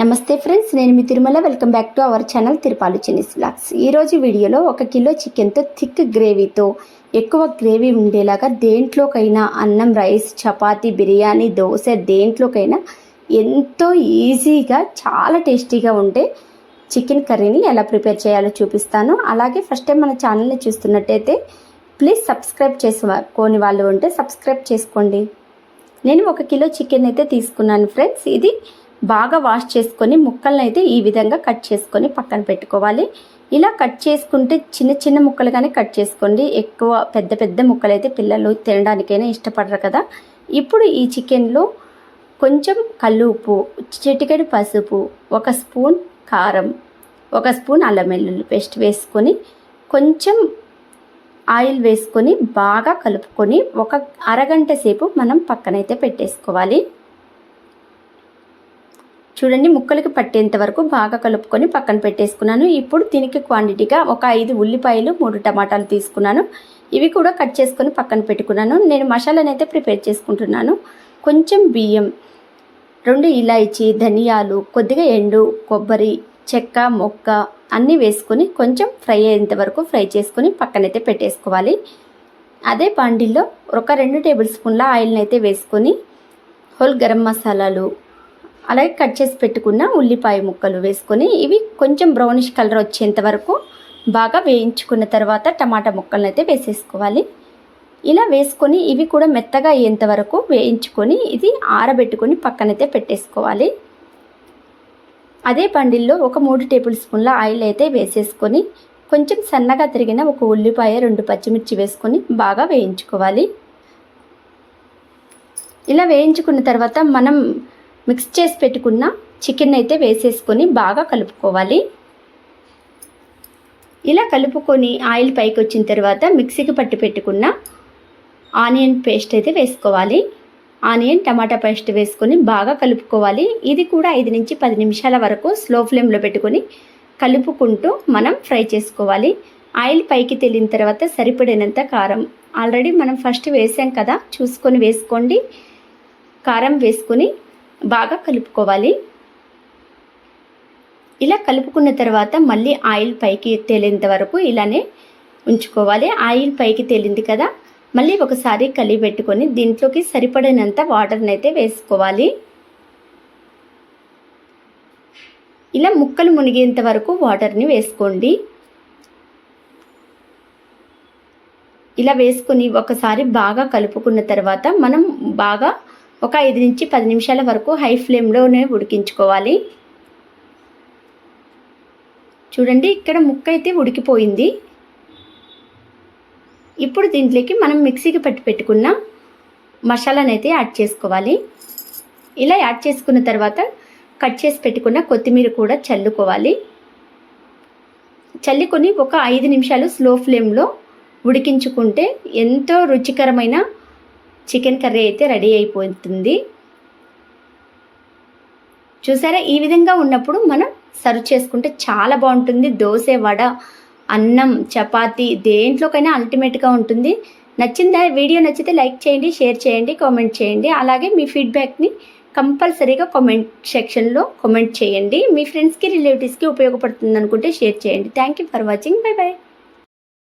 నమస్తే ఫ్రెండ్స్ నేను మీ Tirumala. Welcome back to our channel Tirupalu Chinni's vlogs ఈరోజు వీడియోలో ఒక కిలో చికెన్తో థిక్ గ్రేవీతో ఎక్కువ గ్రేవీ ఉండేలాగా దేంట్లోకైనా అన్నం రైస్ చపాతీ బిర్యానీ దోశ దేంట్లోకైనా ఎంతో ఈజీగా చాలా టేస్టీగా ఉండే చికెన్ కర్రీని ఎలా ప్రిపేర్ చేయాలో చూపిస్తాను. అలాగే ఫస్ట్ టైం మన ఛానల్ని చూస్తున్నట్టయితే ప్లీజ్ సబ్స్క్రైబ్ చేసుకోని వాళ్ళు ఉంటే సబ్స్క్రైబ్ చేసుకోండి. నేను ఒక కిలో చికెన్ అయితే తీసుకున్నాను ఫ్రెండ్స్. ఇది బాగా వాష్ చేసుకొని ముక్కలను అయితే ఈ విధంగా కట్ చేసుకొని పక్కన పెట్టుకోవాలి. ఇలా కట్ చేసుకుంటే చిన్న చిన్న ముక్కలుగానే కట్ చేసుకోండి. ఎక్కువ పెద్ద పెద్ద ముక్కలు అయితే పిల్లలు తినడానికైనా ఇష్టపడరు కదా. ఇప్పుడు ఈ చికెన్లో కొంచెం కల్లు ఉప్పు చిటికెడు పసుపు ఒక స్పూన్ కారం ఒక స్పూన్ అల్లం వెల్లుల్లి పేస్ట్ వేసుకొని కొంచెం ఆయిల్ వేసుకొని బాగా కలుపుకొని ఒక అరగంట సేపు మనం పక్కనైతే పెట్టేసుకోవాలి. చూడండి ముక్కలకి పట్టేంత వరకు బాగా కలుపుకొని పక్కన పెట్టేసుకున్నాను. ఇప్పుడు దీనికి క్వాంటిటీగా ఒక ఐదు ఉల్లిపాయలు మూడు టమాటాలు తీసుకున్నాను. ఇవి కూడా కట్ చేసుకొని పక్కన పెట్టుకున్నాను. నేను మసాలాను అయితే ప్రిపేర్ చేసుకుంటున్నాను. కొంచెం బియ్యం రెండు ఇలాయచి ధనియాలు కొద్దిగా ఎండు కొబ్బరి చెక్క మొక్క అన్నీ వేసుకొని కొంచెం ఫ్రై అయ్యేంత వరకు ఫ్రై చేసుకొని పక్కనైతే పెట్టేసుకోవాలి. అదే బాండిల్లో ఒక రెండు టేబుల్ స్పూన్ల ఆయిల్ని అయితే వేసుకొని హోల్ గరం మసాలాలు అలాగే కట్ చేసి పెట్టుకున్న ఉల్లిపాయ ముక్కలు వేసుకొని ఇవి కొంచెం బ్రౌనిష్ కలర్ వచ్చేంత వరకు బాగా వేయించుకున్న తర్వాత టమాటా ముక్కలను అయితే వేసేసుకోవాలి. ఇలా వేసుకొని ఇవి కూడా మెత్తగా అయ్యేంత వరకు వేయించుకొని ఇది ఆరబెట్టుకొని పక్కనైతే పెట్టేసుకోవాలి. అదే బండిల్లో ఒక మూడు టేబుల్ స్పూన్ల ఆయిల్ అయితే వేసేసుకొని కొంచెం సన్నగా తిరిగిన ఒక ఉల్లిపాయ రెండు పచ్చిమిర్చి వేసుకొని బాగా వేయించుకోవాలి. ఇలా వేయించుకున్న తర్వాత మనం మిక్స్ చేసి పెట్టుకున్న చికెన్ అయితే వేసేసుకొని బాగా కలుపుకోవాలి. ఇలా కలుపుకొని ఆయిల్ పైకి వచ్చిన తర్వాత మిక్సీకి పట్టి పెట్టుకున్న ఆనియన్ పేస్ట్ అయితే వేసుకోవాలి. ఆనియన్ టమాటా పేస్ట్ వేసుకొని బాగా కలుపుకోవాలి. ఇది కూడా ఐదు నుంచి పది నిమిషాల వరకు స్లో ఫ్లేమ్లో పెట్టుకొని కలుపుకుంటూ మనం ఫ్రై చేసుకోవాలి. ఆయిల్ పైకి తెలిన తర్వాత సరిపడినంత కారం. ఆల్రెడీ మనం ఫస్ట్ వేసాం కదా చూసుకొని వేసుకోండి. కారం వేసుకొని బాగా కలుపుకోవాలి. ఇలా కలుపుకున్న తర్వాత మళ్ళీ ఆయిల్ పైకి తేలేంత వరకు ఇలానే ఉంచుకోవాలి. ఆయిల్ పైకి తేలింది కదా మళ్ళీ ఒకసారి కలిగి పెట్టుకొని దీంట్లోకి సరిపడినంత వాటర్ని అయితే వేసుకోవాలి. ఇలా ముక్కలు మునిగేంత వరకు వాటర్ని వేసుకోండి. ఇలా వేసుకొని ఒకసారి బాగా కలుపుకున్న తర్వాత మనం బాగా ఒక ఐదు నుంచి పది నిమిషాల వరకు హై ఫ్లేమ్లోనే ఉడికించుకోవాలి. చూడండి ఇక్కడ ముక్క అయితే ఉడికిపోయింది. ఇప్పుడు దీంట్లోకి మనం మిక్సీకి పట్టి పెట్టుకున్న మసాలాను అయితే యాడ్ చేసుకోవాలి. ఇలా యాడ్ చేసుకున్న తర్వాత కట్ చేసి పెట్టుకున్న కొత్తిమీర కూడా చల్లుకోవాలి. చల్లుకొని ఒక ఐదు నిమిషాలు స్లో ఫ్లేమ్లో ఉడికించుకుంటే ఎంతో రుచికరమైన చికెన్ కర్రీ అయితే రెడీ అయిపోతుంది. చూసారా? ఈ విధంగా ఉన్నప్పుడు మనం సర్వ్ చేసుకుంటే చాలా బాగుంటుంది. దోశ వడ అన్నం చపాతి దేంట్లోకైనా అల్టిమేట్గా ఉంటుంది. నచ్చిందా? వీడియో నచ్చితే లైక్ చేయండి షేర్ చేయండి కామెంట్ చేయండి. అలాగే మీ ఫీడ్బ్యాక్ని కంపల్సరీగా కామెంట్ సెక్షన్లో కామెంట్ చేయండి. మీ ఫ్రెండ్స్కి రిలేటివ్స్కి ఉపయోగపడుతుంది అనుకుంటే షేర్ చేయండి. Thank you for watching. Bye bye